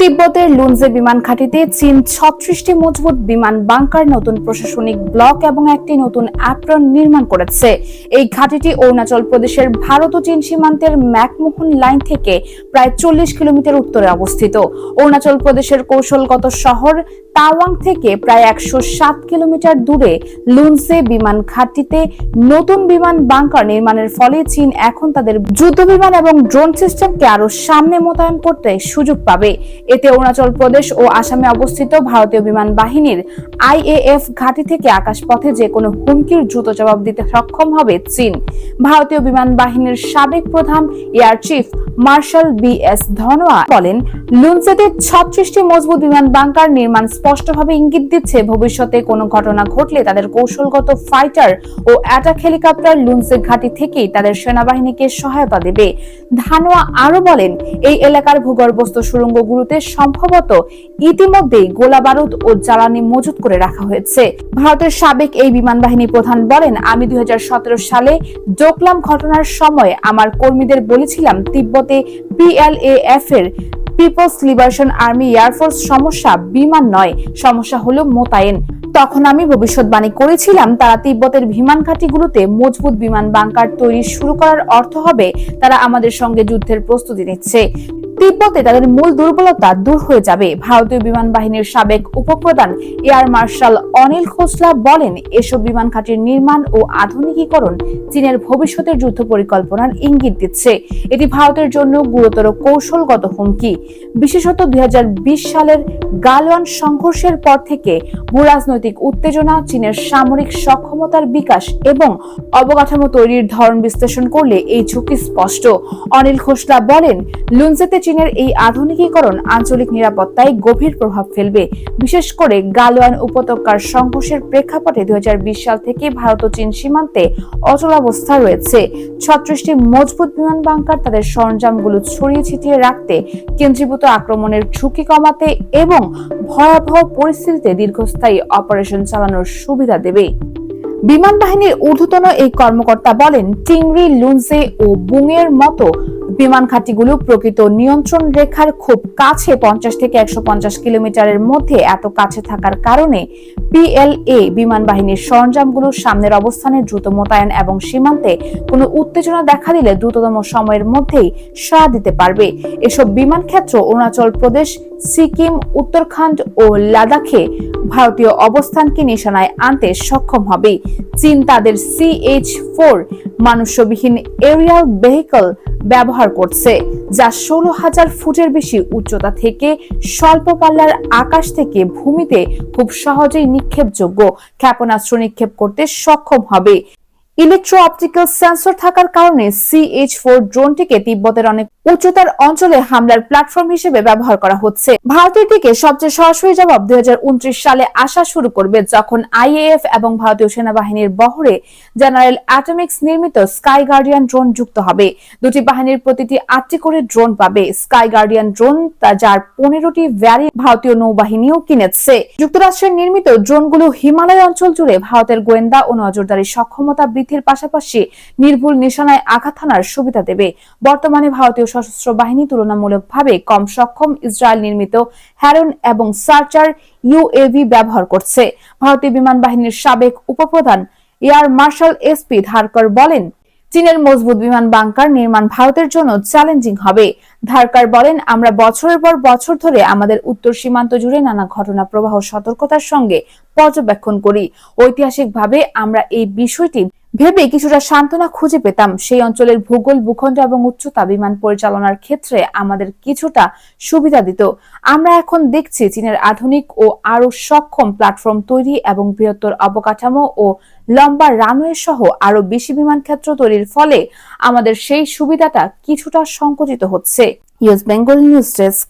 তিব্বতের লুনজে বিমান ঘাঁটিতে চীন ছত্রিশটি মজবুত বিমান বাংকার নতুন প্রশাসনিক ব্লক এবং একটি নতুন অ্যাপ্রন নির্মাণ করেছে। এই ঘাঁটিটি অরুণাচল প্রদেশের ভারত ও চীন সীমান্তের ম্যাকমোহন লাইন থেকে প্রায় চল্লিশ কিলোমিটার উত্তরে অবস্থিত। অরুণাচল প্রদেশের কৌশলগত শহর তাওয়াং থেকে প্রায় একশো সাত কিলোমিটার দূরে লুনসে বিমান ঘাঁটিতে নতুন বিমান বাংকার নির্মাণের ফলে চীন এখন তাদের যুদ্ধ বিমান এবং ড্রোন সিস্টেমকে আরও সামনে মোতায়েন করতে সুযোগ পাবে। এতে অরুণাচল প্রদেশ ও আসামে অবস্থিত ভারতীয় বিমান বাহিনীর আইএএফ ঘাঁটি থেকে আকাশপথে যে কোনো হুমকির দ্রুত জবাব দিতে সক্ষম হবে চীন। ভারতীয় বিমান বাহিনীর সাবেক প্রধান air chief marshal B S Dhanoa বলেন, লুনসেতে ছত্রিশটি মজবুত বিমান বাংকার নির্মাণ স্পষ্টভাবে ইঙ্গিত দিচ্ছে, ভবিষ্যতে কোনো ঘটনা ঘটলে তাদের কৌশলগত ফাইটার ও অ্যাটাক হেলিকপ্টার লুনসে ঘাঁটি থেকেই তাদের সেনাবাহিনীকে সহায়তা দেবে। ধানোয়া আরও বলেন, এই এলাকার ভূগর্ভস্থ সুড়ঙ্গগুলোতে সম্ভবত ইতিমধ্যেই গোলা বারুদ ও জ্বালানি মজুত করে রাখা হয়েছে। ভারতের সাবেক এই বিমান বাহিনী প্রধান বলেন, আমি দুই হাজার সতেরো সালে ডোকলাম ঘটনার সময় আমার কর্মীদের বলেছিলাম, তিব্বতে পিএলএএফ এর পিপলস লিবারেশন আর্মি এয়ারফোর্স সমস্যা বিমান নয়, সমস্যা হলো মোতায়েন। তখন আমি ভবিষ্যৎবাণী করেছিলাম, তারা তিব্বতের বিমান ঘাঁটিগুলোতে মজবুত বিমান বাংকার তৈরি শুরু করার অর্থ হবে তারা আমাদের সঙ্গে যুদ্ধের প্রস্তুতি নিচ্ছে। তিব্বতে তাদের মূল দুর্বলতা দূর হয়ে যাবে। ভারতীয় বিমান বাহিনীর সাবেক উপপ্রধান এয়ার মার্শাল অনিল খোসলা বলেন, এসব বিমান ঘাঁটির নির্মাণ ও আধুনিকীকরণ চীনের ভবিষ্যতের যুদ্ধ পরিকল্পনার ইঙ্গিত দিচ্ছে। এটি ভারতের জন্য গুরুতর কৌশলগত হুমকি। বিশেষত দুই হাজার বিশ সালের গালওয়ান সংঘর্ষের পর থেকে ভূরাজনৈতিক উত্তেজনা, চীনের সামরিক সক্ষমতার বিকাশ এবং অবকাঠামো তৈরির ধরন বিশ্লেষণ করলে এই ঝুঁকি স্পষ্ট। অনিল খোসলা বলেন লুনজেতে চীনের এই আধুনিকীকরণ আঞ্চলিক নিরাপত্তায় গভীর প্রভাব ফেলবে। বিশেষ করে গালওয়ান উপত্যকার সংঘর্ষের প্রেক্ষাপটে দুই হাজার বিশ সাল থেকে ভারত ও চীন সীমান্তে অচলাবস্থা রয়েছে। ছত্রিশটি মজবুত বিমান বাংকার তাদের সরঞ্জামগুলো ছড়িয়ে ছিটিয়ে রাখতে, কেন্দ্রীভূত আক্রমণের ঝুঁকি কমাতে এবং ভয়াবহ পরিস্থিতিতে দীর্ঘস্থায়ী অপারেশন চালানোর সুবিধা দেবে। বিমান বাহিনীর ঊর্ধ্বতন এই কর্মকর্তা বলেন টিংরি লুনজে ও বুংয়ের মতো বিমান ঘাঁটিগুলো প্রকৃত নিয়ন্ত্রণ রেখার খুব কাছে, পঞ্চাশ থেকে একশো পঞ্চাশ কিলোমিটারের মধ্যে এত কাছে থাকার কারণে পিএলএ বিমান বাহিনীর সরঞ্জামগুলোর সামনের অবস্থানে দ্রুত মোতায়েন এবং সীমান্তে কোনো উত্তেজনা দেখা দিলে দ্রুততম সময়ের মধ্যেই সাড়া দিতে পারবে। এসব বিমান ক্ষেত্র অরুণাচল প্রদেশ, সিকিম উত্তরাখণ্ড ও লাদাখে ভারতীয় অবস্থানকে নিশানায় আনতে সক্ষম হবে। চীন তাদের সিএইচ ফোর মানুষ্যবিহীন এরিয়াল ভেহিকল ব্যবহার করছে, যা ষোলো হাজার ফুটের বেশি উচ্চতা থেকে স্বল্প পাল্লার আকাশ থেকে ভূমিতে খুব সহজেই নিক্ষেপযোগ্য ক্ষেপণাস্ত্র নিক্ষেপ করতে সক্ষম হবে। ইলেকট্রো অপটিক্যাল সেন্সর থাকার কারণে সিএইচ ফোর ড্রোনটিকে তিব্বতের অনেক উচ্চতার অঞ্চলে হামলার প্ল্যাটফর্ম হিসেবে ব্যবহার করা হচ্ছে। ভারতের দিকে সবচেয়ে সরাসরি জবাব দুই সালে আসা শুরু করবে যখন আইএএফ এবং ভারতীয় সেনাবাহিনীর বহরে জেনারেল অ্যাটমিক্স নির্মিত স্কাই গার্ডিয়ান ড্রোন যুক্ত হবে। দুটি বাহিনীর প্রতিটি আটটি করে ড্রোন পাবে। স্কাই গার্ডিয়ান ড্রোন তা যার পনেরোটি ভ্যারি ভারতীয় নৌবাহিনীও কিনেছে। যুক্তরাষ্ট্রের নির্মিত ড্রোনগুলো হিমালয় অঞ্চল জুড়ে ভারতের গোয়েন্দা ও নজরদারি সক্ষমতা বৃদ্ধির পাশাপাশি নির্ভুল নিশানায় আঘাত হানার সুবিধা দেবে। বর্তমানে ভারতীয় সশস্ত্র বাহিনী তুলনামূলকভাবে কম সক্ষম ইসরায়েল নির্মিত হ্যারন এবং সার্চার ইউএভি ব্যবহার করছে। ভারতীয় বিমান বাহিনীর সাবেক উপপ্রধান এয়ার মার্শাল এসপি ধারকর বলেন, চীনের মজবুত বিমান বাংকার নির্মাণ ভারতের জন্য চ্যালেঞ্জিং হবে। ধারকার বলেন, আমরা বছরের পর বছর ধরে আমাদের উত্তর সীমান্ত জুড়ে নানা ঘটনা, প্রবাহ, সতর্কতার সঙ্গে পর্যবেক্ষণ করি। ঐতিহাসিকভাবে আমরা এই বিষয়টি ভেবে কিছুটা সান্ত্বনা খুঁজে পেতাম। সেই অঞ্চলের ভূগোল, ভূখণ্ড এবং উচ্চতা বিমান পরিচালনার ক্ষেত্রে আমাদের কিছুটা সুবিধা দিত। আমরা এখন দেখছি চীনের আধুনিক ও আরও সক্ষম প্ল্যাটফর্ম তৈরি এবং বৃহত্তর অবকাঠামো ও লম্বা রানওয়ে সহ আরও বেশি বিমান ক্ষেত্র তৈরির ফলে আমাদের সেই সুবিধাটা কিছুটা সংকুচিত হচ্ছে। US Bengal news desk.